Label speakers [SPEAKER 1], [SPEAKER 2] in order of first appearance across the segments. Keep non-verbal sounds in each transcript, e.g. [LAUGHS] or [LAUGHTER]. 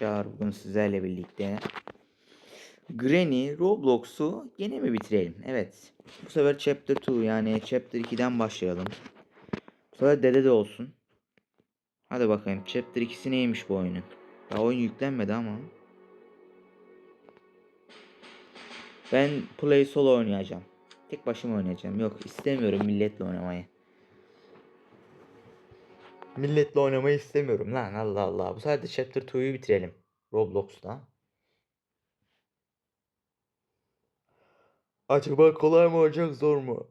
[SPEAKER 1] Arkadaşlar bugün sizlerle birlikte Granny Roblox'u yine mi bitirelim? Evet. Bu sefer Chapter 2 yani Chapter 2'den başlayalım. Bu sefer dede de olsun. Hadi bakayım Chapter 2'si neymiş bu oyunun? Ya oyun yüklenmedi ama. Ben Play Solo oynayacağım. Tek başıma oynayacağım. Yok istemiyorum milletle oynamayı. Milletle oynamayı istemiyorum lan Allah Allah. Bu sefer de Chapter 2'yu bitirelim. Roblox'ta. Acaba kolay mı olacak zor mu?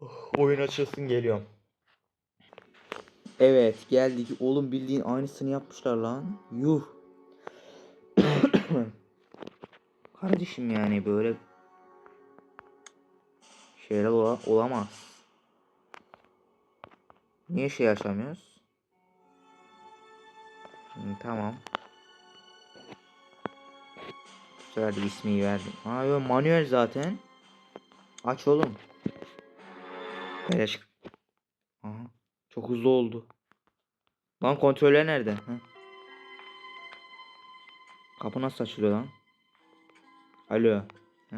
[SPEAKER 1] Oh, [SIGHS] Oyun açılsın geliyorum. Evet geldik. Oğlum bildiğin aynısını yapmışlar lan. Yuh. [COUGHS] Kardeşim yani böyle şeyler ola- olamaz. Niye şey açamıyoruz? Hı, tamam. Verdik ismi verdim. Aa manuel zaten. Aç oğlum. Beleş. Aha. Çok hızlı oldu. Lan kontroller nerede? Ha. Kapı nasıl açılıyor lan? Alo. Ha.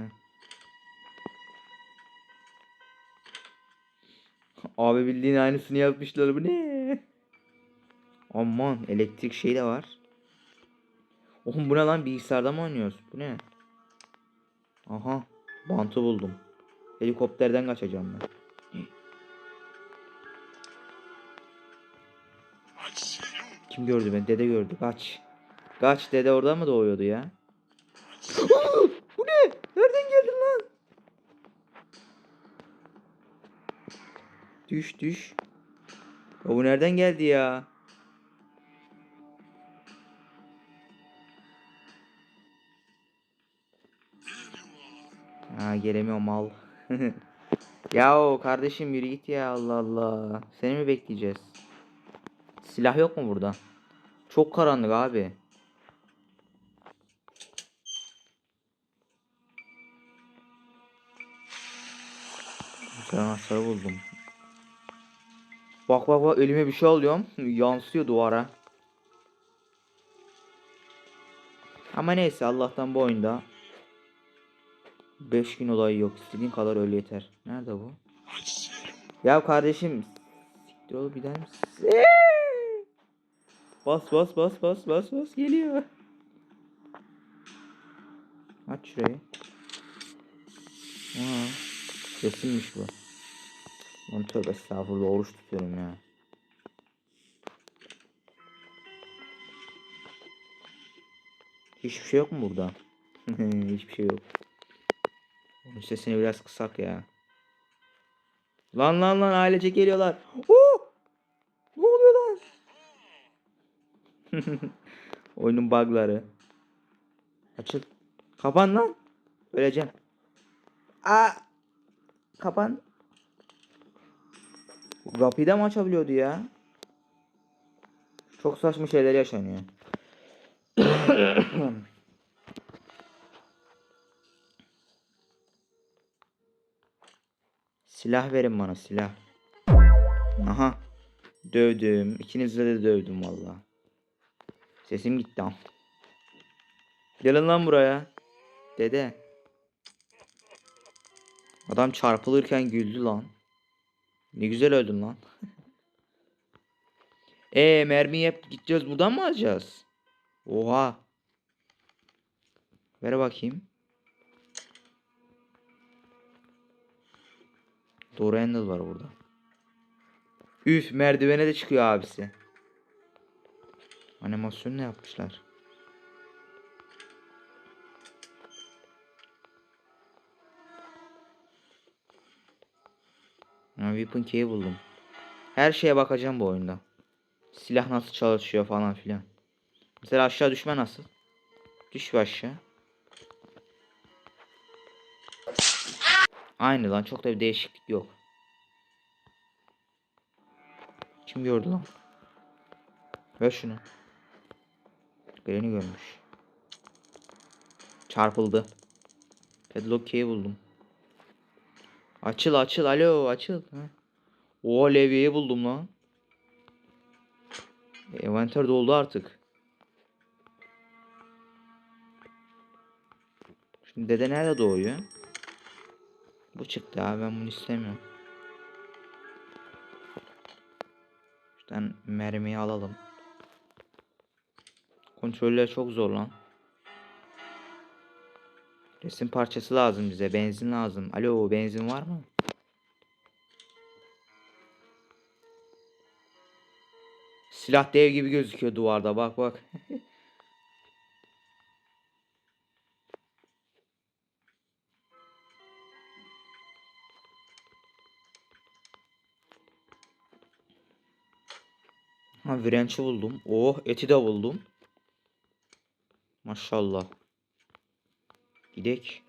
[SPEAKER 1] Abi bildiğin aynısını yapmışlar bu ne? Aman elektrik şey de var. Oğlum bu ne lan bilgisayarda mı oynuyoruz? Bu ne? Aha bantı buldum. Helikopterden kaçacağım ben. Kim gördü beni? Dede gördü. Kaç. Kaç dede orada mı doğuyordu ya? bu ne? Nereden geldin lan? Düş düş. Ya bu nereden geldi ya? Ha gelemiyor mal. [LAUGHS] ya o kardeşim yürü git ya Allah Allah. Seni mi bekleyeceğiz? Silah yok mu burada? Çok karanlık abi. Güzel anahtarı buldum. Bak bak bak elime bir şey alıyorum. Yansıyor duvara. Ama neyse Allah'tan bu oyunda 5 gün olayı yok. İstediğin kadar öyle yeter. Nerede bu? Ya kardeşim siktir ol daha mısın? Bas bas bas bas bas bas geliyor. Aç şurayı. Aa, kesinmiş bu. Lan tövbe estağfurullah oruç tutuyorum ya. Hiçbir şey yok mu burada? [LAUGHS] Hiçbir şey yok. Onun sesini biraz kısak ya. Lan lan lan ailece geliyorlar. Oo! Ne oluyor lan? [LAUGHS] Oyunun bugları. Açıl. Kapan lan. Öleceğim. Aa! Kapan. Da mı açabiliyordu ya? Çok saçma şeyler yaşanıyor. [COUGHS] Silah verin bana silah. Aha. Dövdüm. İkinizle de dövdüm valla. Sesim gitti am. Gelin lan buraya. Dede. Adam çarpılırken güldü lan. Ne güzel öldün lan. E mermi yap gideceğiz buradan mı alacağız? Oha. Ver bakayım. Doğru handle var burada. Üf merdivene de çıkıyor abisi. Animasyon ne yapmışlar? Ha, weapon key buldum. Her şeye bakacağım bu oyunda. Silah nasıl çalışıyor falan filan. Mesela aşağı düşme nasıl? Düş aşağı. Aynı lan çok da bir değişiklik yok. Kim gördü lan? Ver şunu. Granny görmüş. Çarpıldı. Padlock key buldum. Açıl açıl alo açıl. Oo levyeyi buldum lan. Envanter doldu artık. Şimdi dede nerede doğuyor? Bu çıktı abi ben bunu istemiyorum. Şuradan mermiyi alalım. Kontroller çok zor lan. Resim parçası lazım bize. Benzin lazım. Alo benzin var mı? Silah dev gibi gözüküyor duvarda. Bak bak. [LAUGHS] Ha virençi buldum. Oh eti de buldum. Maşallah. Gidek.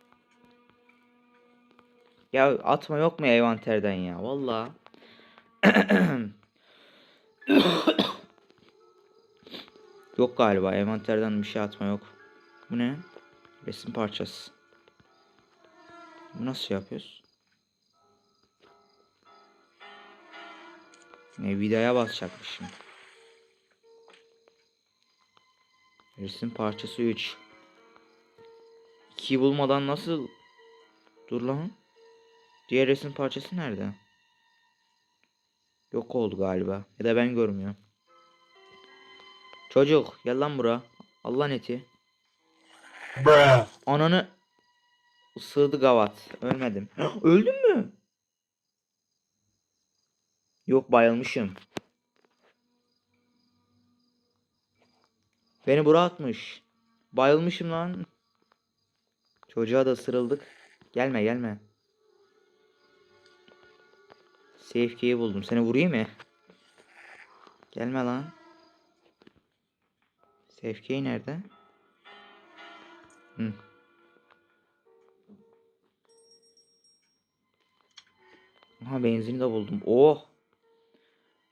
[SPEAKER 1] Ya atma yok mu envanterden ya? Vallahi. [COUGHS] yok galiba envanterden bir şey atma yok. Bu ne? Resim parçası. Bu nasıl yapıyoruz? Ne vidaya basacakmışım. Resim parçası 3. 2'yi bulmadan nasıl? Dur lan. Diğer resim parçası nerede? Yok oldu galiba. Ya da ben görmüyorum. Çocuk gel lan bura. Allah neti.
[SPEAKER 2] Bruh.
[SPEAKER 1] Ananı ısırdı gavat. Ölmedim. [GASPS] Öldün mü? Yok bayılmışım. Beni bura atmış. Bayılmışım lan. Çocuğa da ısırıldık. Gelme gelme. Safe key'i buldum. Seni vurayım mı? Gelme lan. Safe key nerede? Hı. Aha benzini de buldum. Oh.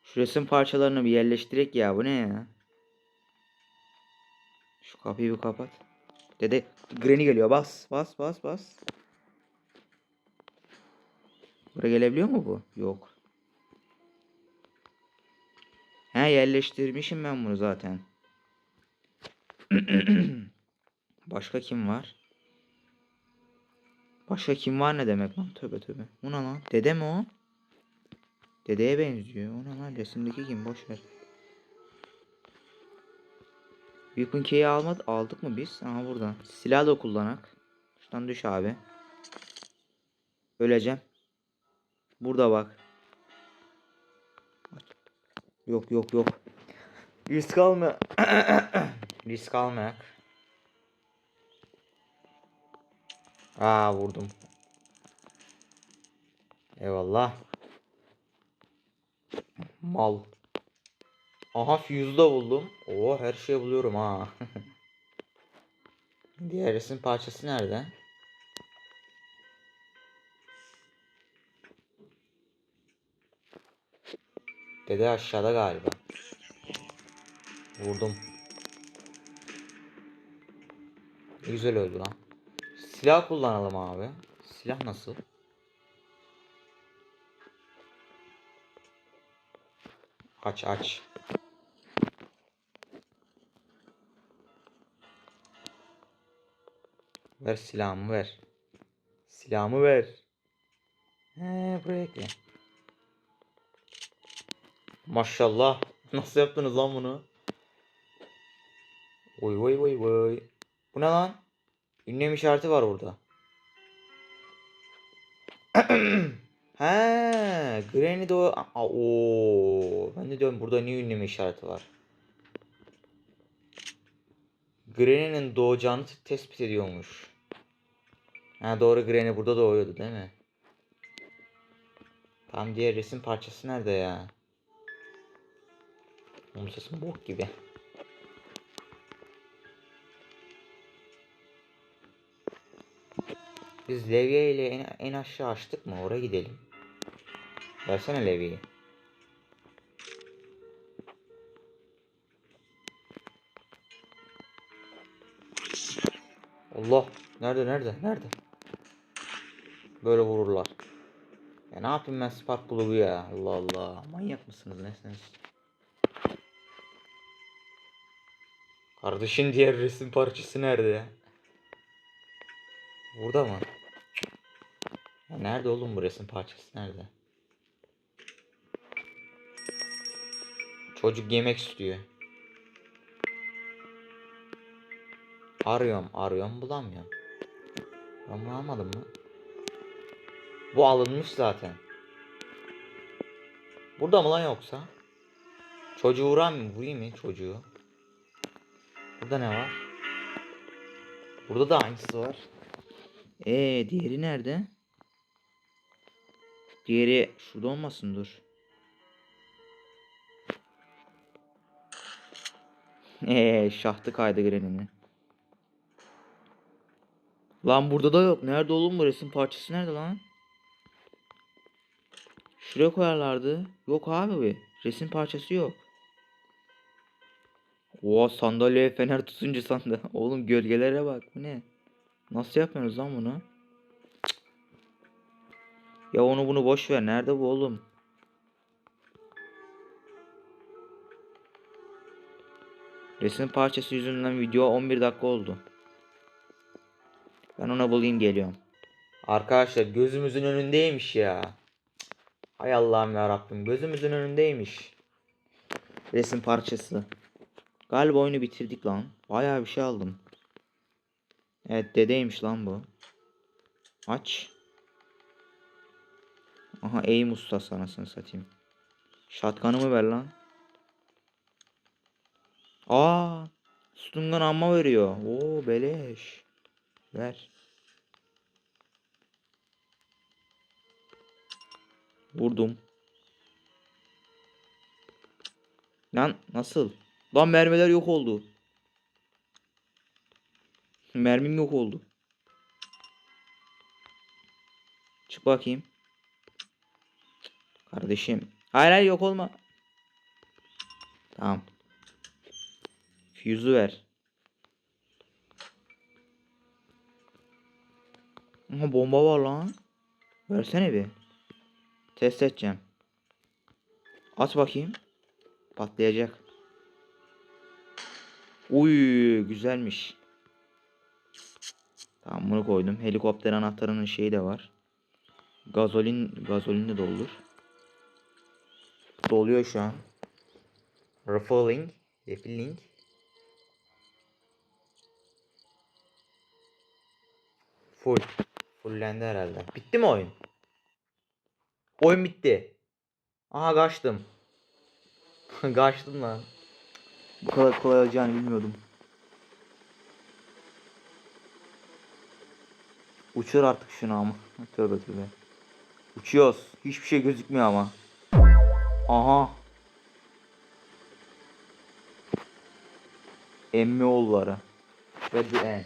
[SPEAKER 1] Şu resim parçalarını bir yerleştirek ya. Bu ne ya? Şu kapıyı bir kapat. Dede Granny geliyor. Bas bas bas bas. Buraya gelebiliyor mu bu? Yok. He yerleştirmişim ben bunu zaten. [CLEARS THROAT] Başka kim var? Başka kim var ne demek lan? Tövbe tövbe. Bu ne lan? Dede mi o? Dedeye benziyor. O ne lan? Resimdeki kim? Boş ver. Weapon key'i almadı, aldık mı biz? Aha burada. Silah da kullanak. Şuradan düş abi. Öleceğim. Burada bak. Yok yok yok. Risk alma. [COUGHS] Risk almayak. Aa vurdum. Eyvallah. Mal. Aha fuse da buldum. Oo her şeyi buluyorum ha. [LAUGHS] Diğer resim parçası nerede? Dede aşağıda galiba. Vurdum. Güzel öldü lan. Silah kullanalım abi. Silah nasıl? Aç aç. Ver silahımı ver. Silahımı ver. He buraya ekle. Maşallah. [LAUGHS] Nasıl yaptınız lan bunu? Oy oy oy oy. Bu ne lan? Ünlem işareti var burada. [CLEARS THROAT] He, Granny de o... Ben de diyorum burada niye ünlem işareti var? Granny'nin doğacağını tespit ediyormuş. Ha doğru Granny burada doğuyordu değil mi? Tam diğer resim parçası nerede ya? Onun sesim bok gibi. Biz levye ile en, en aşağı açtık mı? Oraya gidelim. Versene levyeyi. Allah. Nerede nerede nerede? Böyle vururlar. Ya ne yapayım ben spark plug'u ya? Allah Allah. Manyak mısınız nesiniz? Kardeşin diğer resim parçası nerede? Burada mı? Ya nerede oğlum bu resim parçası nerede? Çocuk yemek istiyor. Arıyorum, arıyorum, bulamıyorum. Ben bulamadım mı? Bu alınmış zaten. Burada mı lan yoksa? Çocuğu vuran mı? Vurayım mı çocuğu? Burada ne var? Burada da aynısı var. Ee, diğeri nerede? Diğeri şurada olmasın dur. Eee şahtı kaydı Granny'nin. Lan burada da yok. Nerede oğlum bu resim parçası nerede lan? Şuraya koyarlardı. Yok abi be. Resim parçası yok. Oha sandalyeye fener tutunca sandı. [LAUGHS] Oğlum gölgelere bak bu ne? Nasıl yapıyorsunuz lan bunu? Ya onu bunu boş ver. Nerede bu oğlum? Resim parçası yüzünden video 11 dakika oldu. Ben ona bulayım geliyorum. Arkadaşlar gözümüzün önündeymiş ya. Hay Allah'ım ya Rabbim gözümüzün önündeymiş. Resim parçası. Galiba oyunu bitirdik lan. Bayağı bir şey aldım. Evet dedeymiş lan bu. Aç. Aha aim ustası anasını satayım. Şatkanımı ver lan. Aa, sütundan amma veriyor. Oo beleş. Ver. Vurdum. Lan nasıl? Lan mermiler yok oldu. Mermim yok oldu. Çık bakayım. Kardeşim. Hayır hayır yok olma. Tamam. Fuse'u ver. Aha bomba var lan. Versene bir. Test edeceğim. At bakayım. Patlayacak. Uy güzelmiş. Tamam bunu koydum. Helikopter anahtarının şeyi de var. Gazolin gazolin de doldur. Doluyor şu an. Refilling. Refilling. Full. Fullendi herhalde. Bitti mi oyun? Oyun bitti. Aha kaçtım. [LAUGHS] kaçtım lan. Bu kadar kolay olacağını bilmiyordum. Uçur artık şunu ama. [LAUGHS] Tövbe tövbe. Uçuyoruz. Hiçbir şey gözükmüyor ama. Aha. Emmi oğulları. Ve the end.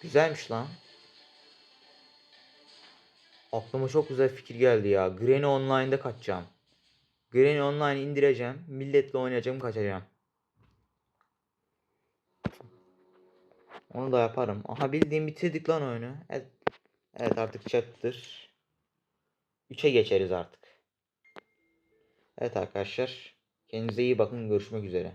[SPEAKER 1] Güzelmiş lan. Aklıma çok güzel fikir geldi ya. Granny Online'da kaçacağım. Granny Online indireceğim. Milletle oynayacağım kaçacağım. Onu da yaparım. Aha bildiğim bitirdik lan oyunu. Evet, evet artık chapter 3'e geçeriz artık. Evet arkadaşlar. Kendinize iyi bakın. Görüşmek üzere.